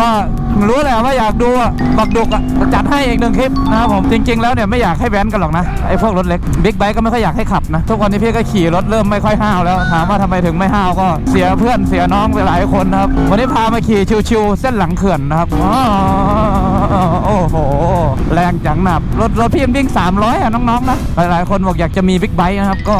ก็รู้แหละว่าอยากดูอะบักดุกอะจัดให้อีกหนึ่งคลิปนะครับผมจริง ๆ แล้วเนี่ยไม่อยากให้แว้นกันหรอกนะไอ้พวกรถเล็กบิ๊กไบค์ก็ไม่ค่อยอยากให้ขับนะ ทุกวันนี้พี่ก็ขี่รถเริ่มไม่ค่อยห้าวแล้วถามว่าทำไมถึงไม่ห้าวก็เสียเพื่อนเสียน้องไปหลายคนนะครับวันนี้พามาขี่ชิวๆเส้นหลังเขื่อนนะครับโอ้โหแรงจังหนับรถรถพี่มันวิ่ง300อะน้องๆนะหลายๆคนบอกอยากจะมีบิ๊กไบค์นะครับก็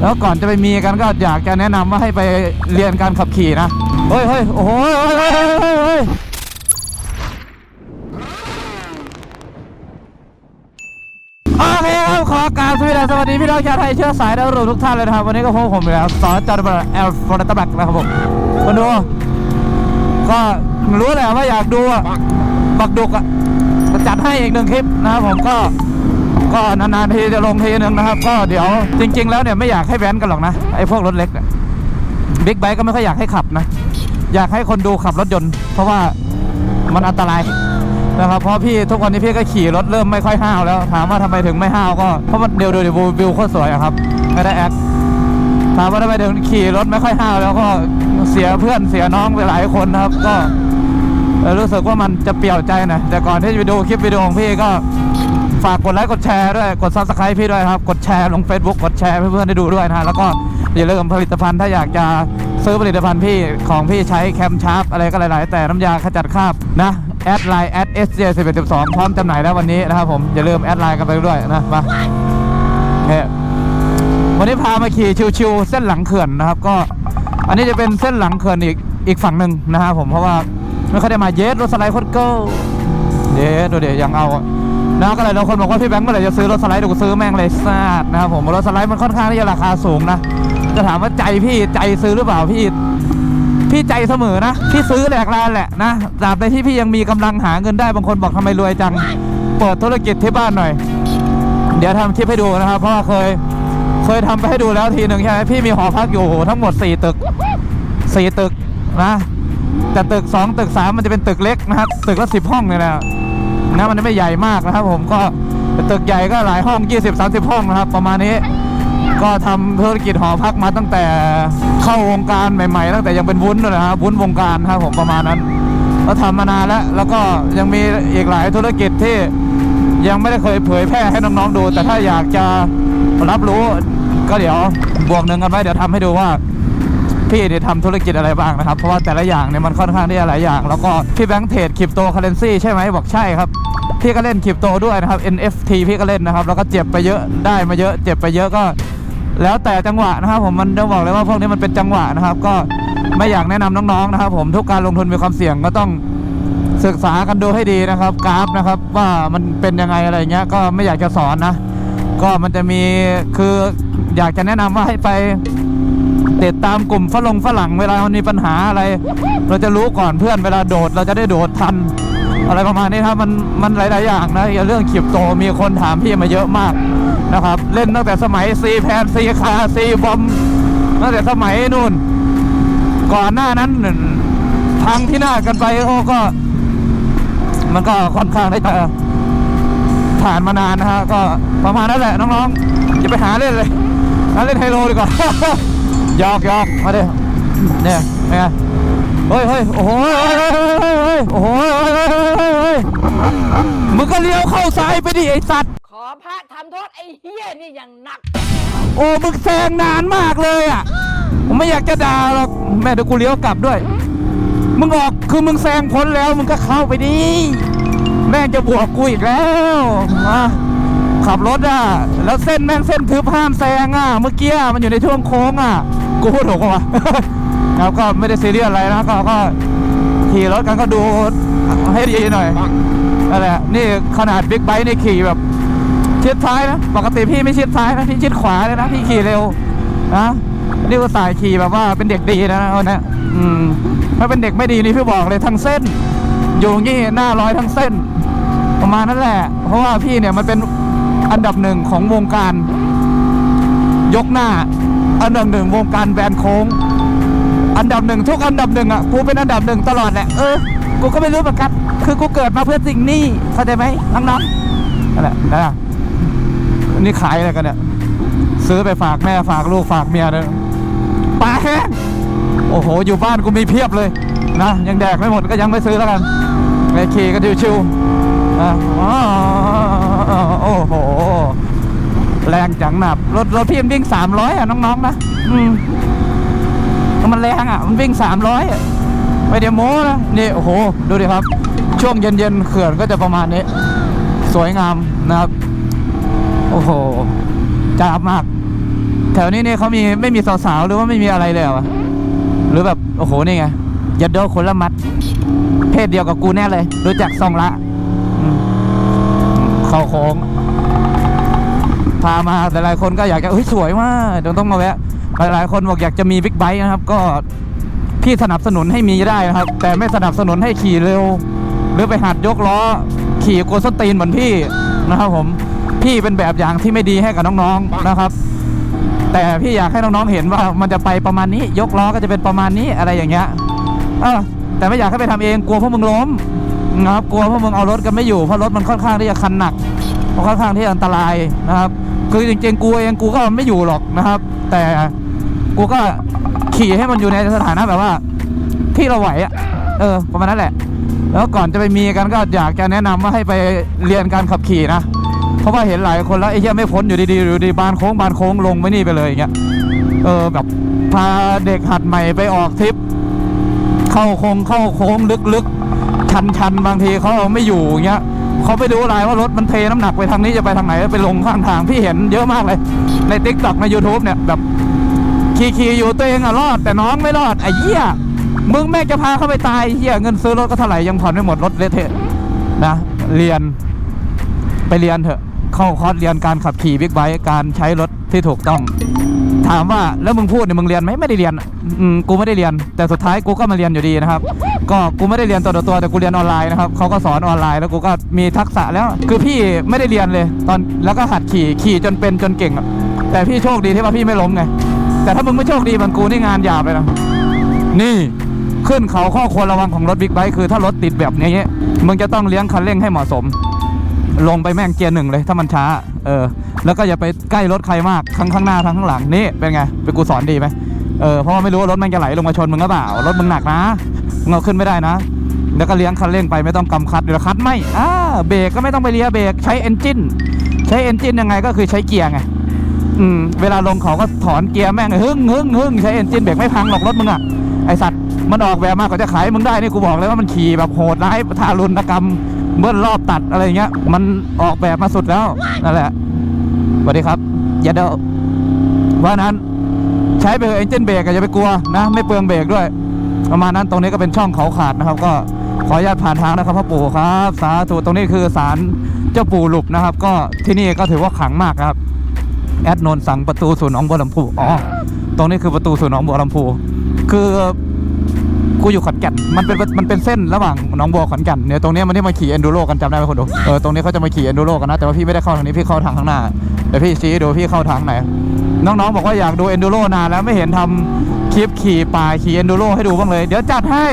แล้วก่อนจะไปมีกันก็อยากจะแนะนำว่าให้ไปเรียนการขับขี่นะเฮ้ยเฮ้ยโอ้โหเฮ้ยเฮ้ยเฮ้ยเฮ้ยเฮ้ยโอเคครับขอกราบสวัสดีสวัสดีพี่น้องชาวไทยเชื้อสายดาวรุ่งทุกท่านเลยนะครับ วันนี้ก็พบผมแล้วสอนจอร์ดบัตแอลฟอร์ตแบ็กนะครับผมมาดูก็รู้แหละว่าอยากดูบักดุกอะจัดให้อีกหนึ่งคลิปนะครับผมก็ ก็นานๆทีจะลงทีนึงนะครับ ก็เดี๋ยวจริง ๆ แล้วเนี่ยไม่อยากให้แว้นกันหรอกนะไอ้พวกรถเล็กเนี่ยบิ๊กไบค์ก็ไม่ค่อยอยากให้ขับนะ อยากให้คนดูขับรถยนต์ เพราะว่ามันอันตรายนะครับเพราะพี่ทุกวันนี้พี่ก็ขี่รถเริ่มไม่ค่อยห้าวแล้วถามว่าทำไมถึงไม่ห้าวก็เพราะมันเดี๋ยวดูดิวิววิวโคตรสวยอะครับไม่ได้แอคถามว่าทำไมถึงขี่รถไม่ค่อยห้าวแล้วก็เสียเพื่อนเสียน้องไปหลายคนนะครับ ก็รู้สึกว่ามันจะเปลี่ยวใจน่อยแต่ก่อนที่จะไปดูคลิปวิดีโอของพี่ก็ ฝากกดไลค์กดแชร์ด้วย กดซับสไคร b e พี่ด้วยครับ กดแชร์ลง Facebook กดแชร์ให้เพื่อนๆได้ดูด้วยนะฮะแล้วก็อย่าลืมผลิตภัณฑ์ถ้าอยากจะซื้อผลิตภัณฑ์พี่ของพี่ใช้แคมชาร์ปอะไรก็หลาย ๆ แต่น้ำยาขจัดคราบนะแอดไลน์แอด sj 1 1 2พร้อมจำหน่ายแล้ววันนี้นะครับผมอย่าลืมแอดไลน์กันไปด้วยนะมาโอเควันนี้พามาขี่ชิวๆเส้นหลังเขื่อนนะครับ ก็อันนี้จะเป็นเส้นหลังเขื่อนอีกอีกฝั่งหนึ่งนะครับผมเพราะว่าไม่ค่อยได้มาเยสรถสไลด์โคตรเกิลเดี๋ยวดูเดี๋ยวยังเอา อะนะก็เลยบางคนบอกว่าพี่แบงค์เมื่อไหร่จะซื้อรถสไลด์เดี๋ยวกูซื้อแม่งเลยซาดนะครับผมรถสไลด์มันค่อนข้างที่จะราคาสูงนะ จะถามว่าใจพี่ใจซื้อหรือเปล่าพี่พี่ใจเสมอนะพี่ซื้อแหลกลานแหละนะตราบใดที่พี่ยังมีกำลังหาเงินได้บางคนบอกทำไมรวยจัง เปิดธุรกิจที่บ้านหน่อย เดี๋ยวทำคลิปให้ดูนะครับ เพราะว่าเคย เคยทำไปให้ดูแล้วทีหนึ่งใช่ไหมพี่มีหอพักอยู่ทั้งหมด 4 ตึก 4 ตึกนะแต่ตึก 2 ตึก 3 มันจะเป็นตึกเล็กนะครับตึกละ10ห้องเนี่ยนะ นะมันไม่ใหญ่มากนะครับ ผมก็ตึกใหญ่ก็หลายห้อง 20-30 ห้องนะครับ ประมาณนี้ก็ทำธุรกิจหอพักมาตั้งแต่เข้าวงการใหม่ๆ ตั้งแต่ยังเป็นวุ้นเลยนะครับวุ้นวงการครับผมประมาณนั้น ก็ทำมานานแล้ว แล้วก็ยังมีอีกหลายธุรกิจที่ยังไม่ได้เคยเผยแพร่ให้น้องๆดู แต่ถ้าอยากจะรับรู้ก็เดี๋ยวบวกหนึ่งกันไว้เดี๋ยวทำให้ดูว่า พี่เนี่ยทำธุรกิจอะไรบ้างนะครับ เพราะว่าแต่ละอย่างเนี่ยมันค่อนข้างที่จะหลายอย่าง แล้วก็พี่แบงค์เทรดคริปโตเคอเรนซีใช่ไหมบอกใช่ครับ พี่ก็เล่นคริปโตด้วยนะครับ NFT พี่ก็เล่นนะครับ แล้วก็เจ็บไปเยอะได้มาเยอะ เจ็บไปเยอะก็ แล้วแต่จังหวะนะครับ ผมมันต้องบอกเลยว่าพวกนี้มันเป็นจังหวะนะครับ ก็ไม่อยากแนะนำน้องๆนะครับ ผมทุกการลงทุนมีความเสี่ยงก็ต้องศึกษากันดูให้ดีนะครับกราฟนะครับว่ามันเป็นยังไงอะไรเงี้ยก็ไม่อยากจะสอนนะ ก็มันจะมีคืออยากจะแนะนำว่าให้ไป ติดตามกลุ่มฝรั่งฝรั่งเวลามันมีปัญหาอะไร เราจะรู้ก่อนเพื่อนเวลาโดดเราจะได้โดดทัน อะไรประมาณนี้ครับมันมันหลายๆอย่างนะอย่าเรื่องคริปโตมีคนถามพี่มาเยอะมากนะครับ เล่นตั้งแต่สมัยซีแพนซีคาซีบอมตั้งแต่สมัยนู่น ก่อนหน้านั้นพังที่หน้ากันไปโอ้ก็ มันก็ค่อนข้างได้จะผ่านมานานนะฮะก็ประมาณนั้นแหละน้องๆอย่าไปหาเล่นเลยงั้นเล่นไฮโลดีกว่า ยอกยอกมาดิเนี่ยไงเฮ้ยเฮ้ยโอ้โหโอ้โหมึงก็เลี้ยวเข้าซ้ายไปดิไอสัตว์ ขอพระทำโทษไอ้เฮี้ยนี่อย่างหนัก โอ้มึงแซงนานมากเลยอะผมไม่อยากจะด่าหรอกแม่เดี๋ยวกูเลี้ยวกลับด้วย มึงออกคือมึงแซงพ้นแล้วมึงก็เข้าไปดิแม่งจะบวกกูอีกแล้วมาขับรถอะ แล้วเส้นแม่งเส้นทึบห้ามแซงอะ เมื่อกี้มันอยู่ในช่วงโค้งอะ กูพูดถูกปะวะแล้วก็ไม่ได้ซีเรียสอะไรนะก็ก็ขี่รถกันก็ดูให้ดีหน่อยนั่นแหละนี่ขนาดบิ๊กไบค์นี่ขี่แบบ ชิดซ้ายนะ ปกติพี่ไม่ชิดซ้ายนะพี่ชิดขวาเลยนะพี่ขี่เร็วนะนี่ก็สายขี่แบบว่าเป็นเด็กดีนะวันนี้อืมถ้าเป็นเด็กไม่ดีนี่พี่บอกเลยทั้งเส้น อยู่งี้หน้าร้อยทั้งเส้น ประมาณนั้นแหละ เพราะว่าพี่เนี่ยมันเป็นอันดับหนึ่งของวงการ ยกหน้า อันดับหนึ่งวงการแบนโค้ง อันดับหนึ่งทุกอันดับหนึ่งอะกูเป็นอันดับหนึ่งตลอดแหละเออกูก็ไม่รู้เหมือนกันคือกูเกิดมาเพื่อสิ่งนี้เข้าใจไหมน้องๆนั่นแหละนะนนี้ขายอะไรกันเนี่ยซื้อไปฝากแม่ฝากลูกฝากเมียเลยปลาแห้งโอ้โห อยู่บ้านกูมีเพียบเลยนะยังแดกไม่หมดก็ยังไม่ซื้อแล้วกันไปขี่กันชิวๆอะอ๋อโอ้โห แรงจังหนับรถรถพี่มันวิ่งสามร้อยอะน้องๆนะอืมมันแรงอะ มันวิ่งสามร้อยไม่เดี๋ยวโม้นะนี่โอ้โหดูดิครับ ช่วงเย็นๆเขื่อนก็จะประมาณนี้ สวยงามนะครับ โอ้โหจ้าบมาก แถวนี้เนี่ยเขามีไม่มีสาวๆหรือว่าไม่มีอะไรเลยเหรอวะหรือแบบโอ้โหนี่ไงยัดโดคนละมัด เพศเดียวกับกูแน่เลย รู้จักซองละ เข้าโค้ง พามาแต่หลายคนก็อยากจะเฮ้ยสวยมากเดี๋ยวต้องมาแวะหลายๆคนบอกอยากจะมีบิ๊กไบค์นะครับ ก็พี่สนับสนุนให้มีได้นะครับ แต่ไม่สนับสนุนให้ขี่เร็ว หรือไปหัดยกล้อ ขี่กวสตีนเหมือนพี่นะครับผมพี่เป็นแบบอย่างที่ไม่ดีให้กับน้องๆนะครับ แต่พี่อยากให้น้องๆเห็นว่ามันจะไปประมาณนี้ ยกล้อก็จะเป็นประมาณนี้อะไรอย่างเงี้ยเออแต่ไม่อยากให้ไปทำเองกลัวพวกมึงล้มนะครับกลัวพวกมึงเอารถกันไม่อยู่เพราะรถมันค่อนข้างที่จะคันหนักค่อนข้างที่จะอันตรายนะครับ คือจริงๆกูเองกูก็ไม่อยู่หรอกนะครับ แต่กูก็ขี่ให้มันอยู่ในสถานะแบบว่า ที่เราไหวอะเออประมาณนั้นแหละ แล้วก่อนจะไปมีกันก็อยากจะแนะนำว่าให้ไปเรียนการขับขี่นะเพราะว่าเห็นหลายคนแล้วไอ้เหี้ยไม่พ้นอยู่ดีๆอยู่ดีบานโค้งบานโค้งลงไม่นี่ไปเลยอย่างเงี้ยเออแบบพาเด็กหัดใหม่ไปออกทริป เข้าโค้งเข้าโค้งลึกๆชันๆบางทีเขาไม่อยู่อย่างเงี้ย เขาไปดูอะไรว่ารถมันเทน้ำหนักไปทางนี้จะไปทางไหนไปลงข้างทางพี่เห็นเยอะมากเลย ในทิกต็อกใน YouTube เนี่ยแบบขี่ๆอยู่ตัวเองอะรอด แต่น้องไม่รอดไอ้เหี้ยมึงแม่จะพาเขาไปตายเหี้ยเงินซื้อรถก็เท่าไหร่ยังผ่อนไม่หมดรถเละเทะนะเรียนไปเรียนเถอะเข้าคอร์สเรียนการขับขี่บิ๊กไบค์การใช้รถที่ถูกต้อง ถามว่าแล้วมึงพูดเนี่ยมึงเรียนไหมไม่ได้เรียนอืมกูไม่ได้เรียน แต่สุดท้ายกูก็มาเรียนอยู่ดีนะครับ ก็กูไม่ได้เรียนตัวต่อตัวแต่กูเรียนออนไลน์นะครับเขาก็สอนออนไลน์แล้วกูก็มีทักษะแล้ว คือพี่ไม่ได้เรียนเลย ตอนแล้วก็หัดขี่ขี่จนเป็นจนเก่งแต่พี่โชคดีที่ว่าพี่ไม่ล้มไงแต่ถ้ามึงไม่โชคดีเหมันกูนี่งานหยาบเลยนะนี่ขึ้นเขาข้อควรระวังของรถบิ๊กไบค์คือถ้ารถติดแบบนี้มึงจะต้องเลี้ยงคันเร่งให้เหมาะสม ลงไปแม่งเกียร์หนึ่งเลยถ้ามันช้า เออ แล้วก็อย่าไปใกล้รถใครมากทั้งข้างหน้าทั้งข้างหลังนี่เป็นไงเป็นกูสอนดีไหมเออเพราะว่าไม่รู้ว่ารถมันจะไหลลงมาชนมึงหรือเปล่ารถมึงหนักนะ เอาขึ้นไม่ได้นะ แล้วก็เลี้ยงคันเร่งไปไม่ต้องกำคัดเดี๋ยวคัดไม่อ่าเบรกก็ไม่ต้องไปเลี้ยเบรกใช้เอนจินใช้เอนจินยังไงก็คือใช้เกียร์ไงอืมเวลาลงเขาก็ถอนเกียร์แม่งหึ่งหึ่งหึ่งใช้เอนจินเบรกไม่พังหรอกรถมึงอะไอสัตว์มันออกแบบมากกว่าจะขายมึงได้นี่กูบอกเลยว่ามันขี่แบบโหดร้ายทารุณกรรมเบิ้ลรอบตัดอะไรเงี้ย มันออกแบบมาสุดแล้วนั่นแหละสวัสดีครับ อย่าเดาว่านั้น ใช้ไปเถอะเอนจินเบรกอย่าไปกลัวนะ ไม่เปลืองเบรกด้วย ประมาณนั้นตรงนี้ก็เป็นช่องเขาขาดนะครับ ก็ขออนุญาตผ่านทางนะครับพ่อปู่ครับ สาธุตรงนี้คือศาลเจ้าปู่หลุบนะครับ ก็ที่นี่ก็ถือว่าขลังมากครับ แอดนนสั่งประตูสู่หนองบัวลำพูอ๋อตรงนี้คือประตูสู่หนองบัวลำพูคือกูอยู่ขอนแก่นมันเป็นมันเป็นเส้นระหว่างหนองบัวขอนแก่นเนี่ยตรงนี้มันที่มาขี่เอนดูโรกันจำได้ไหมคนดูเออตรงนี้เขาจะมาขี่เอนดูโรกันนะแต่ว่าพี่ไม่ได้เข้าทางนี้พี่เข้าทางข้างหน้าเดี๋ยวพี่ชี้ดูพี่เข้าทางไหนน้องๆบอกว่าอยากดูเอนดูโรนานแล้วไม่เห็นทำ คลิปขี่ป่าขี่เอนดูโรให้ดูบ้างเลย เดี๋ยวจัดให้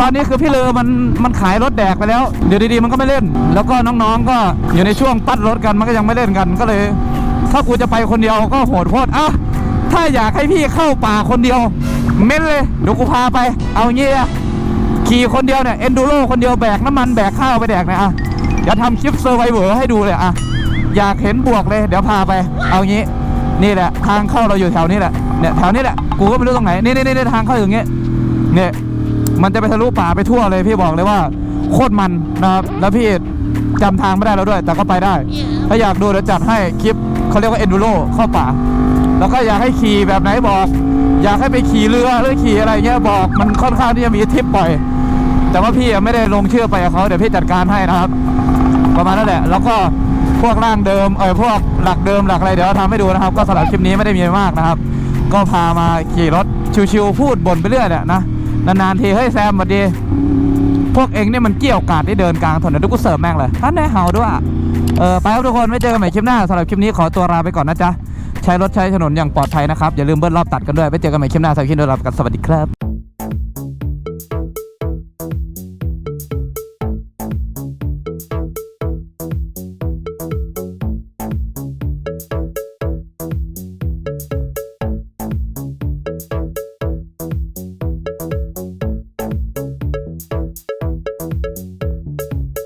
ตอนนี้คือพี่เลอมันมันขายรถแดกไปแล้ว เดี๋ยวดีๆมันก็ไม่เล่น แล้วก็น้องๆก็อยู่ในช่วงปัดรถกันมันก็ยังไม่เล่นกันก็เลย ถ้ากูจะไปคนเดียวก็โหดโพดอะถ้าอยากให้พี่เข้าป่าคนเดียว เม้นเลยเดี๋ยวกูพาไป เอางี้อะขี่คนเดียวเนี่ยเอนดูโรคนเดียวแบกน้ำมันแบกข้าวไปแดกนะอะเดี๋ยวทำคลิปเซอร์ไวเวอร์ให้ดูเลยอะอยากเห็นบวกเลย เดี๋ยวพาไป เอางี้ นี่แหละ ทางเข้าเราอยู่แถวนี้แหละ เนี่ยแถวนี้แหละกูก็ไม่รู้ตรงไหนนี่นี่นี่ทางเข้าอย่างเงี้ยเนี่ยมันจะไปทะลุป่าไปทั่วเลยพี่บอกเลยว่าโคตรมันนะครับแล้วพี่จำทางไม่ได้แล้วด้วย แต่ก็ไปได้ ถ้าอยากดูเดี๋ยวจัดให้คลิปเขาเรียกว่าเอนดูโรเข้าป่า แล้วก็อยากให้ขี่แบบไหนบอก อยากให้ไปขี่เรือหรือขี่อะไรเงี้ยบอกมันค่อนข้างที่จะมีทริปปล่อย แต่ว่าพี่ยังไม่ได้ลงชื่อไปกับเขาเดี๋ยวพี่จัดการให้นะครับ ประมาณนั้นแหละ แล้วก็พวกร่างเดิมเออพวกหลักเดิมหลักอะไรเดี๋ยวเราทำให้ดูนะครับ ก็สำหรับคลิปนี้ไม่ได้มีอะไรมากนะครับ ก็พามาขี่รถชิวๆพูดบ่นไปเรื่อยเนี่ยนะนานๆทีเฮ้ยแซมสวัสดี พวกเองเนี่ยมันเกี่ยวกาดได้เดินกลางถนนทุกกูเสิร์ฟแม่งเลยท่านได้เห่าด้วยเออไปครับทุกคนไม่เจอกันใหม่คลิปหน้าสำหรับคลิปนี้ขอตัวลาไปก่อนนะจ๊ะใช้รถใช้ถนนอย่างปลอดภัยนะครับอย่าลืมเบิ้ลรอบตัดกันด้วยไว้เจอกันใหม่คลิปหน้าสำหรับคลิปนี้ลาไปกันสวัสดีครับ